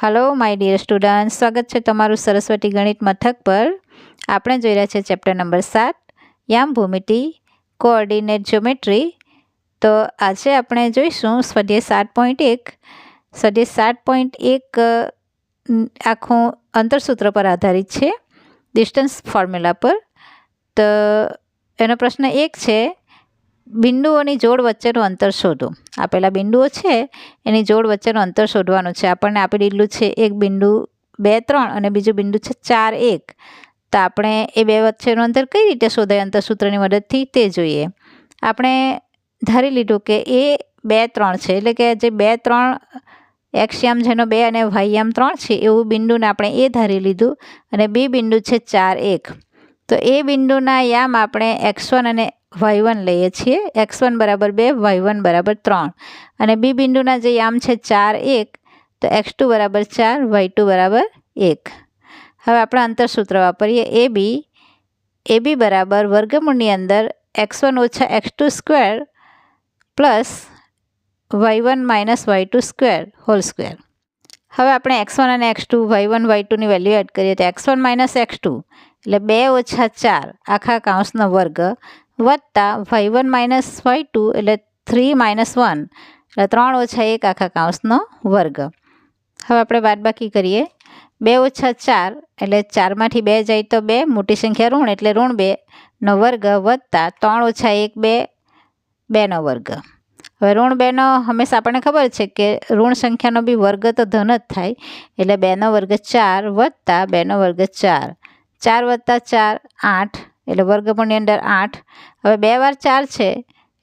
Hello my dear student સ્વાગત છે તમારું સરસ્વતી ગણિત મથક પર. આપણે જોઈ રહ્યા છીએ ચેપ્ટર નંબર સાત. યામ ભૂમિતિ કોઓર્ડિનેટ જ્યોમેટ્રી તો આજે આપણે જોઈશું સ્વાધ્યાય સાત પોઈન્ટ એક. સ્વાધ્યાય સાત પોઈન્ટ એક આખું અંતરસૂત્ર પર આધારિત છે. ડિસ્ટન્સ ફોર્મ્યુલા પર. તો એનો પ્રશ્ન એક છે બિંદુઓની જોડ વચ્ચેનું અંતર શોધો. આપેલા બિંદુઓ છે, એની જોડ વચ્ચેનું અંતર શોધવાનું છે. આપણને આપી દીધેલું છે એક બિંદુ બે ત્રણ અને બીજું બિંદુ છે ચાર એક. તો આપણે એ બે વચ્ચેનું અંતર કઈ રીતે શોધાય? અંતરસૂત્રની મદદથી તે જોઈએ. આપણે ધારી લીધું કે એ બે ત્રણ છે, એટલે કે જે બે ત્રણ એક્સયામ જેનો બે અને વાયયામ ત્રણ છે, એવું બિંદુને આપણે એ ધારી લીધું અને બી બિંદુ છે ચાર એક. તો એ બિંદુના યામ આપણે એક્સ વન અને વાય વન લઈએ છીએ. એક્સ વન બરાબર બે વાય વન બરાબર ત્રણ. અને બી બિંદુના જે યામ છે ચાર એક, તો એક્સ ટુ બરાબર ચાર, વાય ટુ બરાબર એક. હવે આપણે અંતરસૂત્ર વાપરીએ. એ બી બરાબર વર્ગમૂળની અંદર એક્સ વન ઓછા X two square plus Y one minus Y two square whole square. હવે આપણે એક્સ વન અને X two Y one Y ટુની value add કરીએ. તો X one minus X two, એટલે બે ઓછા ચાર, આખા કાઉન્સનો વર્ગ વત્તા Y one minus Y two એટલે થ્રી માઇનસ વન. એટલે ત્રણ ઓછા એક આખા કાઉન્સનો વર્ગ. હવે આપણે બાદબાકી કરીએ. બે ઓછા ચાર એટલે ચારમાંથી બે જાય તો બે, મોટી સંખ્યા ઋણ એટલે ઋણ બેનો વર્ગ વત્તા ત્રણ ઓછા એક બે, બેનો વર્ગ. હવે ઋણ બેનો હંમેશા આપણને ખબર છે કે ઋણ સંખ્યાનો બી વર્ગ તો ધન જ થાય. એટલે બેનો વર્ગ ચાર વત્તા બેનો વર્ગ ચાર. ચાર વત્તા ચાર આઠ એટલે વર્ગમૂળની અંદર આઠ. હવે બે વાર ચાર છે,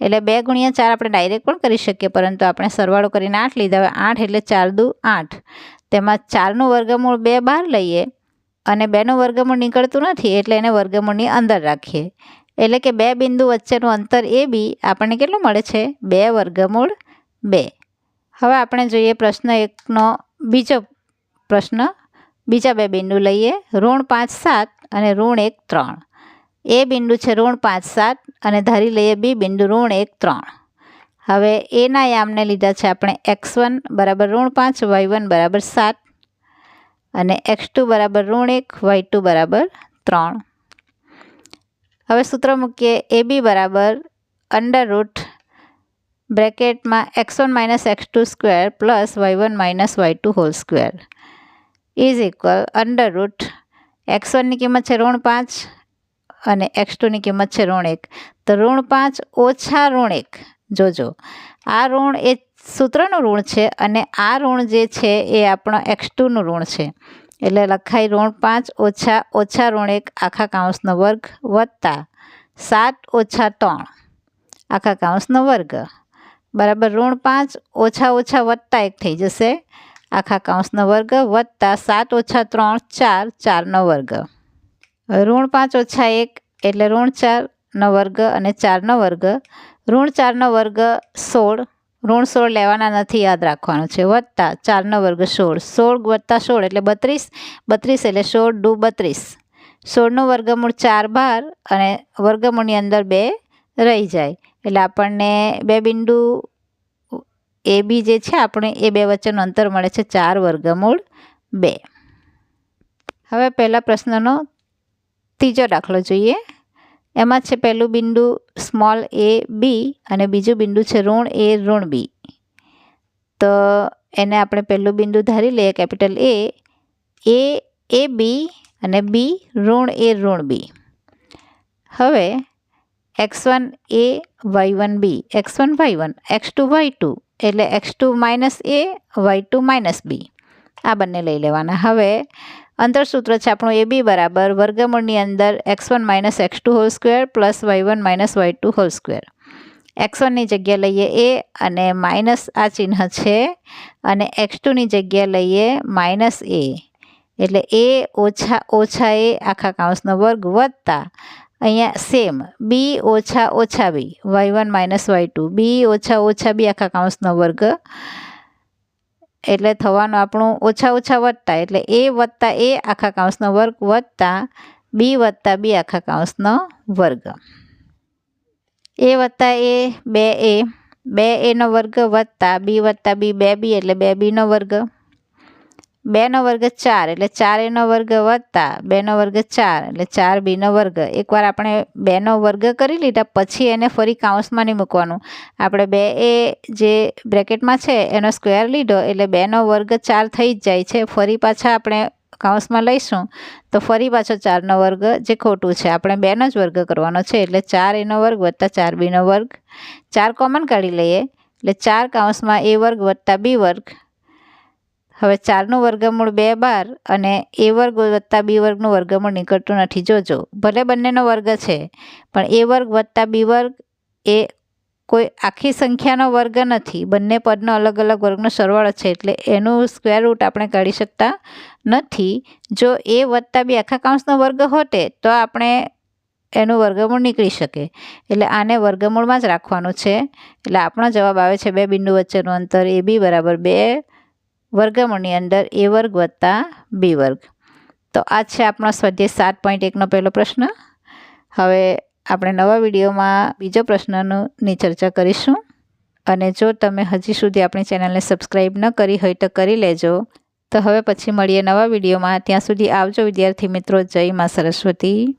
એટલે બે ગુણ્યા ચાર આપણે ડાયરેક્ટ પણ કરી શકીએ, પરંતુ આપણે સરવાળો કરીને આઠ લીધા. હવે આઠ એટલે ચાર દુ આઠ. તેમાં ચારનું વર્ગમૂળ બે બહાર લઈએ અને બેનું વર્ગમૂળ નીકળતું નથી, એટલે એને વર્ગમૂળની અંદર રાખીએ. એટલે કે બે બિંદુ વચ્ચેનું અંતર એ બી આપણને કેટલું મળે છે? બે વર્ગમૂળ બે. હવે આપણે જોઈએ પ્રશ્ન એકનો બીજો પ્રશ્ન. બીજા બે બિંદુ લઈએ. ઋણ પાંચ સાત અને ઋણ એક ત્રણ. એ બિંદુ છે ઋણ પાંચ સાત અને ધારી લઈએ બી બિંદુ ઋણ એક ત્રણ. હવે એના યામને લીધા છે આપણે એક્સ વન બરાબર ઋણ પાંચ, વાય વન બરાબર સાત અને એક્સ ટુ બરાબર ઋણ એક, વાય ટુ બરાબર ત્રણ. હવે સૂત્ર મૂકીએ એ બી બરાબર under root બ્રેકેટમાં X one minus X two square plus Y one minus Y two whole square. Is equal under root X વનની કિંમત છે ઋણ પાંચ અને એક્સ ટુની કિંમત છે ઋણ એક. તો ઋણ પાંચ ઓછા ઋણ એક. જોજો. આ ઋણ એ સૂત્રનું ઋણ છે અને આ ઋણ જે છે એ આપણો એક્સ ટુનું ઋણ છે. એટલે લખાય ઋણ પાંચ ઓછા ઓછા ઋણ એક આખા કાઉન્સનો વર્ગ વત્તા સાત ઓછા ત્રણ. આખા કાઉન્સનો વર્ગ. બરાબર, ઋણ પાંચ ઓછા ઓછા વત્તા એક થઈ જશે. આખા કાઉન્સનો વર્ગ વત્તા સાત ઓછા ત્રણ ચાર, ચારનો વર્ગ. ઋણ પાંચ ઓછા એક એટલે ઋણ ચારનો વર્ગ અને ચારનો વર્ગ. ઋણ ચારનો વર્ગ સોળ. ઋણ સોળ લેવાના નથી, યાદ રાખવાનું છે. વત્તા ચારનો વર્ગ સોળ. સોળ વત્તા સોળ એટલે બત્રીસ. બત્રીસ એટલે સોળ ડુ બત્રીસ. સોળનું વર્ગમૂળ ચાર બાર અને વર્ગમૂળની અંદર બે રહી જાય. એટલે આપણને બે બિંદુ એ બી જે છે, આપણે એ બે વચ્ચેનું અંતર મળે છે ચાર વર્ગમૂળ બે. હવે પહેલાં પ્રશ્નનો ત્રીજો દાખલો જોઈએ. એમાં છે પહેલું બિંદુ સ્મોલ એ બી અને બીજું બિંદુ છે ઋણ એ ઋણ બી. તો એને આપણે પહેલું બિંદુ ધારી લઈએ, કેપિટલ એ એ એ બી અને બી ઋણ એ ઋણ બી. હવે X one A, Y one B. X one, Y one. X two, Y two. એટલે X two minus A, Y two minus B. આ બંને લઈ લેવાના. હવે અંતરસૂત્ર છે આપણું એ બી બરાબર. વર્ગમૂળની અંદર X one minus X two whole square plus Y one minus Y two whole square. X વનની જગ્યા લઈએ એ અને માઇનસ આ ચિહ્ન છે અને એક્સ ટુની જગ્યા લઈએ માઇનસ એ. એટલે એ ઓછા ઓછા એ આખા કાઉન્સનો વર્ગ વધતા અહીંયા સેમ. બી ઓછા ઓછા B Y one minus Y two. B ઓછા ઓછા બી આખા કાઉન્સનો વર્ગ એટલે થવાનું આપણું ઓછા ઓછા વત્તા, એટલે એ વત્તા એ આખા કાઉન્સનો વર્ગ વત્તા બી વત્તા બી આખા કાંસનો વર્ગ. એ વત્તા એ, બે એ, બે એનો વર્ગ વત્તા, બી વત્તા બી, બે બી એટલે બે બીનો વર્ગ. બેનો વર્ગ ચાર, એટલે ચાર એનો વર્ગ વત્તા બેનો વર્ગ ચાર, એટલે ચાર બીનો વર્ગ. એકવાર આપણે બેનો વર્ગ કરી લીધા, પછી એને ફરી કાઉન્સમાં નહીં મૂકવાનું. આપણે બે એ જે બ્રેકેટમાં છે, એનો સ્ક્વેર લીધો, એટલે બેનો વર્ગ ચાર થઈ જ જાય છે. ફરી પાછા આપણે કાઉન્સમાં લઈશું, તો ફરી પાછો ચારનો વર્ગ જે ખોટું છે, આપણે બેનો જ વર્ગ કરવાનો છે. એટલે ચાર એનો વર્ગ વત્તા ચાર બીનો વર્ગ. ચાર કોમન કાઢી લઈએ, એટલે ચાર કાઉન્સમાં એ વર્ગ વત્તા બી વર્ગ. હવે ચારનું વર્ગમૂળ બે બાર અને એ વર્ગ વત્તા બી વર્ગનું વર્ગમૂળ નીકળતું નથી. જોજો, ભલે બંનેનો વર્ગ છે, પણ એ વર્ગ વત્તા બી વર્ગ એ કોઈ આખી સંખ્યાનો વર્ગ નથી. બંને પદનો અલગ અલગ વર્ગનો સરવાળો છે, એટલે એનું સ્ક્વેર રૂટ આપણે કાઢી શકતા નથી. જો એ વત્તા બી આખા કાઉન્સનો વર્ગ હોતે, તો આપણે એનું વર્ગમૂળ નીકળી શકે. એટલે આને વર્ગમૂળમાં જ રાખવાનું છે. એટલે આપણો જવાબ આવે છે બે બિંદુ વચ્ચેનું અંતર એ બી બરાબર બે વર્ગમૂળની અંદર એ વર્ગ વત્તા બી વર્ગ. તો આ છે આપણો સ્વાધ્યાય સાત પોઈન્ટ એકનો પહેલો પ્રશ્ન. હવે આપણે નવા વિડીયોમાં બીજો પ્રશ્નની ચર્ચા કરીશું. અને જો તમે હજી સુધી આપણી ચેનલને સબસ્ક્રાઈબ ન કરી હોય તો કરી લેજો. તો હવે પછી મળીએ નવા વિડીયોમાં. ત્યાં સુધી આવજો વિદ્યાર્થી મિત્રો. જય મા સરસ્વતી.